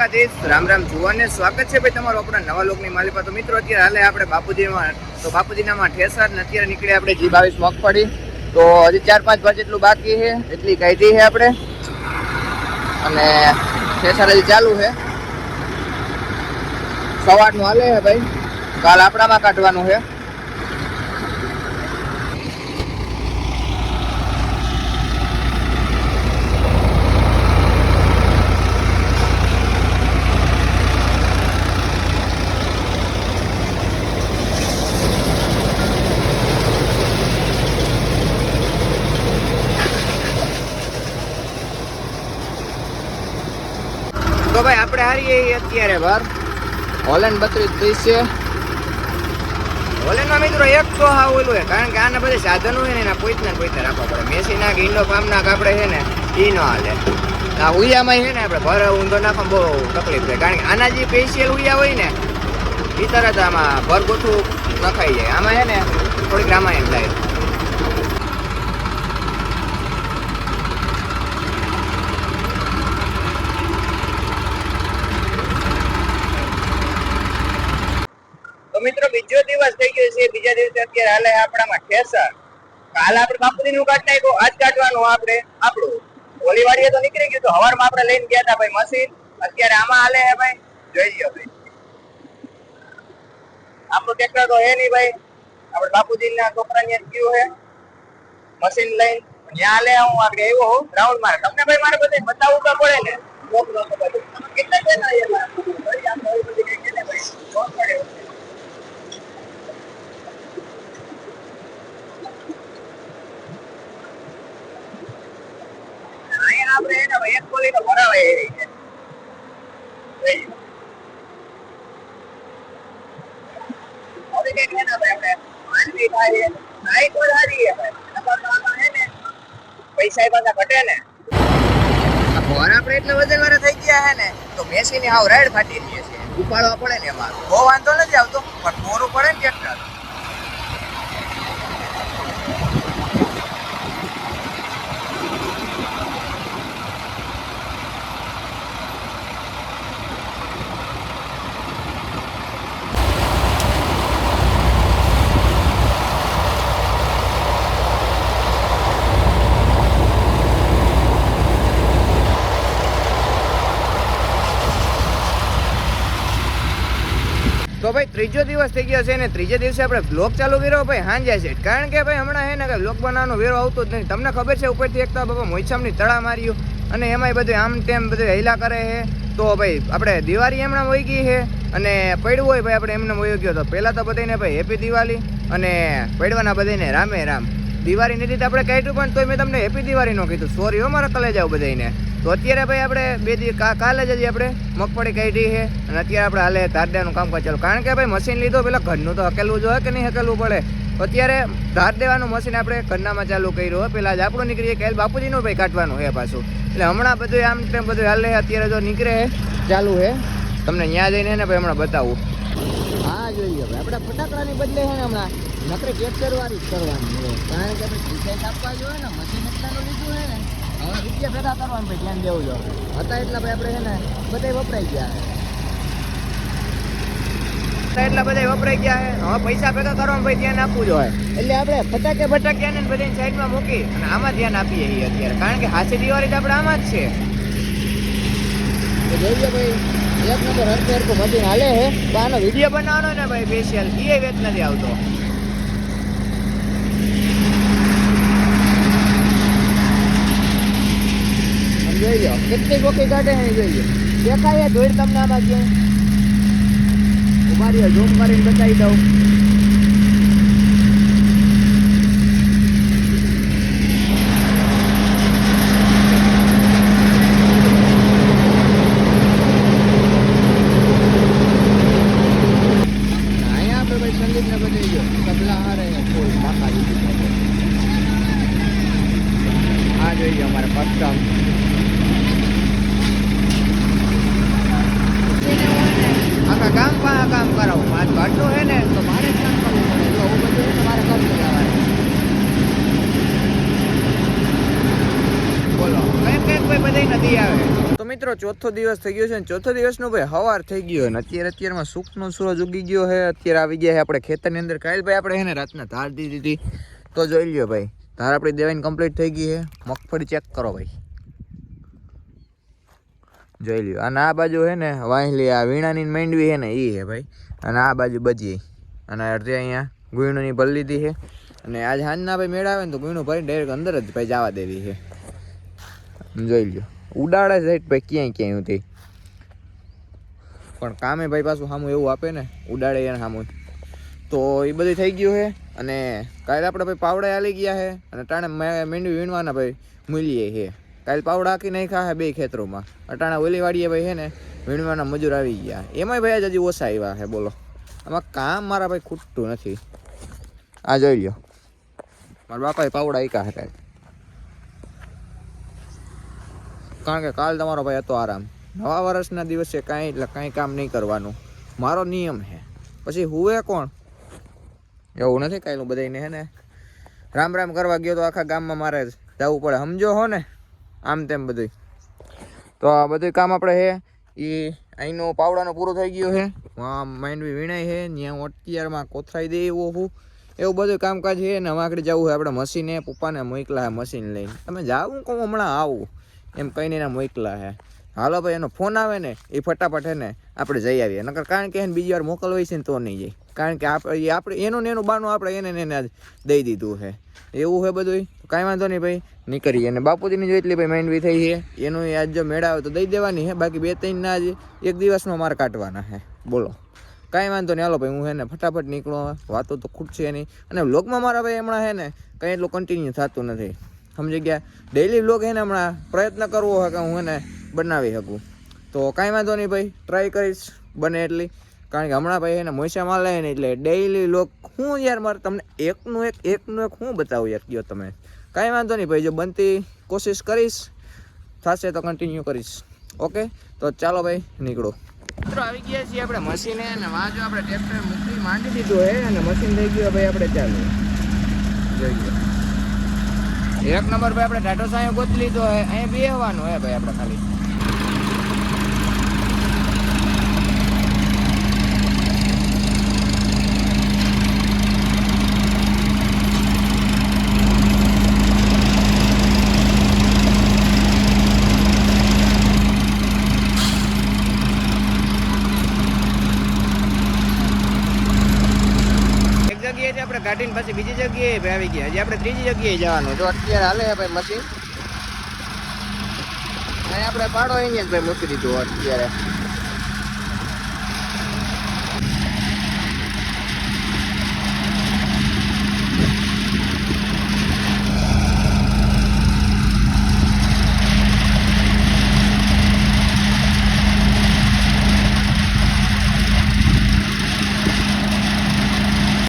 દ્વારકાધીશ રામ રામ જુવાને સ્વાગત છે ભાઈ તમારું આપણા નવા લોકની માલિકા. તો મિત્રો, અત્યારે હાલે આપણે બાપુજીમાં, તો બાપુજીનામાં ઠેસર ને અત્યારે નીકળી આપણે જી બાવીસ મગફળી તો હજી ચાર પાંચ ભર જેટલું બાકી છે, એટલી કાઢી છે આપણે. અને ઠેસર હજી ચાલુ છે. સવારનું હાલે છે ભાઈ. કાલ આપણામાં કાઢવાનું છે તો આપણે અત્યારે બાર હોલેન્ડ બત્રીસ ત્રીસ છે. હોલેન્ડમાં મિત્રો એક તો હા ઓલું છે, કારણ કે આના બધા સાધનો હોય ને એના પોઈતના પોઈતા રાખવા પડે. મેસીના કે ઇન્ડો ફાર્મના કે આપણે છે ને એ ન હાલે. આ ઉયામાં છે ને આપણે ભર ઊંધો નાખવા બહુ તકલીફ થાય કારણ કે આના જે સ્પેશિયલ ઉયા હોય ને એ તરત આમાં ભર ગોઠવું નખાઈ જાય. આમાં છે ને થોડીક રામાયણ થાય. તો મિત્રો, બીજો દિવસ થઈ ગયો છે. બીજા દિવસે અત્યારે હાલે આપણામાં ઠેસર કાલ આપણે બાપુજી નું કાઢ નાખ્યું. આજ કાઢવાનું આપણે, આપણું. ઓલી વાડીએ તો નીકળી ગયું તો હવારમાં આપણે લઈને ગયા હતા ભાઈ મશીન. અત્યારે આમાં હાલે હે ભાઈ. જોઈ લ્યો ભાઈ. આપણું ટ્રેક્ટર તો હે નહીં ભાઈ. આપણે બાપુજી ના છોકરા ને ગયું હે. મશીન લઈને. ત્યાં હાલે હું આગળ આવ્યો હોઉં. રાઉન્ડ મારે. તમને ભાઈ મારે બધે બતાવવું તો પડે ને. મોકલો તો બધું. તમે કેટલા જણા આવ્યા ભાઈ આમ નવી બધી કઈ છે ને ભાઈ ખબર પડે એવું છે. અહીંયા આપણે એને ભાઈ એક કોલી તો ભરાવાય એવી છે જોઈ લો. હવે કંઈક છે ને ભાઈ આપણે માનવી થાય છે. નાઈ તો સારી છે ભાઈ. નકર તો પાછા ઘટે ને આ આપણે એટલા વજન વાળા થઈ ગયા હે ને તો મેસી ની હાવ રાઈડ ફાટી રહી છે ઉપાડવા પડે ને એમાં બહુ વાંધો નથી આવતો પણ મોરું પડે ને ટ્રેક્ટર ભાઈ, ત્રીજો દિવસ થઈ ગયો છે ને ત્રીજે દિવસે આપણે બ્લોગ ચાલુ કર્યો ભાઈ, હાંજે છે. કારણ કે ભાઈ, હમણાં હે ને કે બ્લોગ બનાવવાનો વેરો આવતો જ નથી તમને ખબર છે, ઉપરથી એક તો બાબા મોઈસામની તળા માર્યું અને એમાંય બધું આમ તેમ બધું હેલા કરે છે. તો ભાઈ, આપણે દિવાળી એમણે વહી ગઈ છે અને પડ્યું હોય ભાઈ, આપણે એમને વહી ગયો તો. પહેલાં તો બધાને ભાઈ હેપી દિવાળી અને પડવાના બધાને રામે રામ. દિવાળી નથી આપણે કાઢ્યું પણ તોય મેં તમને હેપી દિવાળી નો કીધું. સોરી હો, મારા કલે જાવ બધાને તો અત્યારે ભાઈ આપણે બે દિવસ કાલે જ હજી આપણે મગફળી કાઢી છે અને અત્યારે આપણે હાલે ધારદાનું કામકાજ ચાલુ. કારણ કે ભાઈ મશીન લીધો, પેલા ઘરનું તો હકેલવું જોઈએ કે નહીં હકેલવું પડે. અત્યારે ધાર દેવાનું મશીન આપણે ઘરનામાં ચાલુ કર્યું હોય પેલા જ આપણું નીકળીએ કે બાપુજીનું ભાઈ કાઢવાનું છે પાછું. એટલે હમણાં બધું આમ તેમ બધું હાલે અત્યારે જો નીકળે, ચાલુ છે. તમને ત્યાં જઈને ભાઈ હમણાં બતાવું. હા જોઈએ હવે. આપણે ફટાકડાની બદલે છે ને હમણાં નકરે કેપ્ચર વાળી જ કરવાની હોય. કારણ કે આપણે ડિઝાઇન આપવા જોઈએ ને મશીન એટલાનું લીધું છે ને હવે રૂપિયા ભેગા કરવાનું ભાઈ ધ્યાન દેવું જો હતા એટલા ભાઈ આપણે છે ને બધા વપરાઈ ગયા એટલા બધા વપરાઈ ગયા છે હવે પૈસા ભેગા કરવાનું ભાઈ ધ્યાન આપવું જોઈએ. એટલે આપણે ફટાકે ફટાક્યા ને બધી સાઈડમાં મૂકી અને આમાં ધ્યાન આપીએ છીએ અત્યારે. કારણ કે હાથી દિવાળી તો આપણે આમાં જ છે. ભાઈ. એક નંબર હરકે કો મશીન હાલે હે. તો આનો વીડિયો બનાવવાનો ને ભાઈ સ્પેશિયલ એ વેત નથી આવતો. જોઈ લો કેટલી ગોકી કાઢે છે જોઈ લો દેખાય ધોઈ તમને આમાં ક્યાંય ઊભા રહ્યો જોમ મારીને બતાવી દઉં અહીંયા આપણે ભાઈ સંગીતને બતાવી દો તબલા હારે ફૂલ બાકા દીધી આ જોઈએ અમારે કસ્ટમ આખા ગામ પા કામ કરાવું આ ઘરનું હે ને તો મારે મિત્રો, ચોથો દિવસ થઈ ગયો છે ને ચોથો દિવસનો ભાઈ હવાર થઈ ગયો અને અત્યારે અત્યારમાં સુખનો સૂરજ ઉગી ગયો છે. અત્યારે આવી ગયા છે આપણે ખેતરની અંદર. કાલ ભાઈ આપણે ને રાતના ધાર દીધી હતી. તો જોઈ લ્યો ભાઈ, ધાર આપણી દેવાની કમ્પ્લીટ થઈ ગઈ છે. મગફળી ચેક કરો ભાઈ. જોઈ લ્યો. અને આ બાજુ છે ને વાંહલી આ વીણાની માંડવી છે ને એ છે ભાઈ. અને આ બાજુ બજી અને અડધી અહીંયા ગુણોની ભરી લીધી છે. અને આજ સાંજના ભાઈ મેળાવે ને તો ગુણો ભરીને ડાયરેક્ટ અંદર જ ભાઈ જવા દેવી છે. જોઈ લ્યો. ઉડાડે છે ભાઈ ક્યાંય ક્યાંય ઉતી પણ કામે ભાઈ પાછું સામું એવું આપે ને, ઉડાડે એને સામું તો એ બધું થઈ ગયું છે અને કાલે આપણે ભાઈ પાવડા આલી ગયા છે અને ટાણે મે- મીંડવી વીણવાના ભાઈ મૂલીએ છે. કાલે પાવડા આખી નહીં ખા બે ખેતરોમાં. અટાણા ઓલીવાડીએ ભાઈ છે ને વીણવાના મજૂર આવી ગયા. એમાંય ભાઈ હજી ઓછા આવ્યા છે, બોલો. આમાં કામ મારા ભાઈ ખૂટતું નથી. આ જોઈ લો મારા બાપાએ પાવડા આયકા હતા. કારણ કે કાલ તમારો ભાઈ હતો આરામ. નવા વર્ષના દિવસે કાંઈ એટલે કાંઈ કામ નહીં કરવાનું. મારો નિયમ છે પછી હુએ કોણ? એવું નથી કાંઈ બધાને હે ને? રામ રામ કરવા ગયો તો આખા ગામમાં મારે જવું પડે. સમજો હો ને? આમ તેમ બધું તો આ બધું કામ આપણે હે એ અહીંનો પાવડાનો પૂરો થઈ ગયો છે આમ માંડવી વીણાય છે ત્યાં હું અત્યારમાં કોથરાઈ દે એવું હું. એવું બધું કામકાજ છે ને આગળ જવું છે આપણે મશીને, પપ્પાને મોકલા મશીન લઈને. તમે જાવું કહું, હમણાં આવું. એમ કહીને એના મોકલા હે. હાલો ભાઈ, એનો ફોન આવે ને, એ ફટાફટ હે ને આપણે જઈ આવીએ. નકર કારણ કે એને બીજી વાર મોકલવી છે ને તો નહીં જાય. કારણ કે આપણે આપણે, એનું ને એનું બાનું આપણે એને એને દઈ દીધું છે એવું છે બધું કાંઈ વાંધો નહીં ભાઈ, નીકળીએ. અને બાપુજીની જો એટલી ભાઈ માંડવી થઈ છે, એનું આજ જો મેળા આવે તો દઈ દેવાની છે બાકી બે ત્રણ ના જ એક દિવસમાં મારે કાઢવાના છે બોલો. કાંઈ વાંધો નહીં. હાલો ભાઈ, હું હે ને ફટાફટ નીકળો વાતો તો ખૂટશે નહીં. અને વ્લોગમાં મારા ભાઈ હમણાં હે ને, કંઈ એટલું કન્ટિન્યુ થતું નથી. સમજી ગયા. ડેઈલી બ્લોગ એને હમણાં પ્રયત્ન કરવો હોય કે હું એને બનાવી શકું. તો કાંઈ વાંધો નહીં ભાઈ ટ્રાય કરીશ બને એટલી. કારણ કે હમણાં ભાઈ એને મોસા માલ લે એટલે ડેઈલી લોક હું યાર મારે તમને એકનું એક એકનું એક હું બતાવું યાર કયો તમે. કાંઈ વાંધો નહીં ભાઈ, જો બનતી કોશિશ કરીશ, થશે તો કન્ટિન્યુ કરીશ. ઓકે તો ચાલો ભાઈ, નીકળો. મિત્રો, આવી ગયા છીએ આપણે મશીને અને વાંચો આપણે ટ્રેક્ટર મૂકી માંડી દીધું હે અને મશીન થઈ ગયું ભાઈ, આપણે ચાલુ. જોઈ લો એક નંબર ભાઈ આપણે ટાટો સાયો ગોતી લીધો હે અહીંયા બેહવાનું હે ભાઈ આપણે ખાલી એક જગ્યાએથી આપણે કાઢીને પછી બીજી જગ્યાએ આવી ગયા. હજી આપણે ત્રીજી જગ્યાએ જવાનું. તો અત્યારે હાલે ભાઈ મશીન. અહીં આપણે પાડો જ ભાઈ મૂકી દીધું અત્યારે.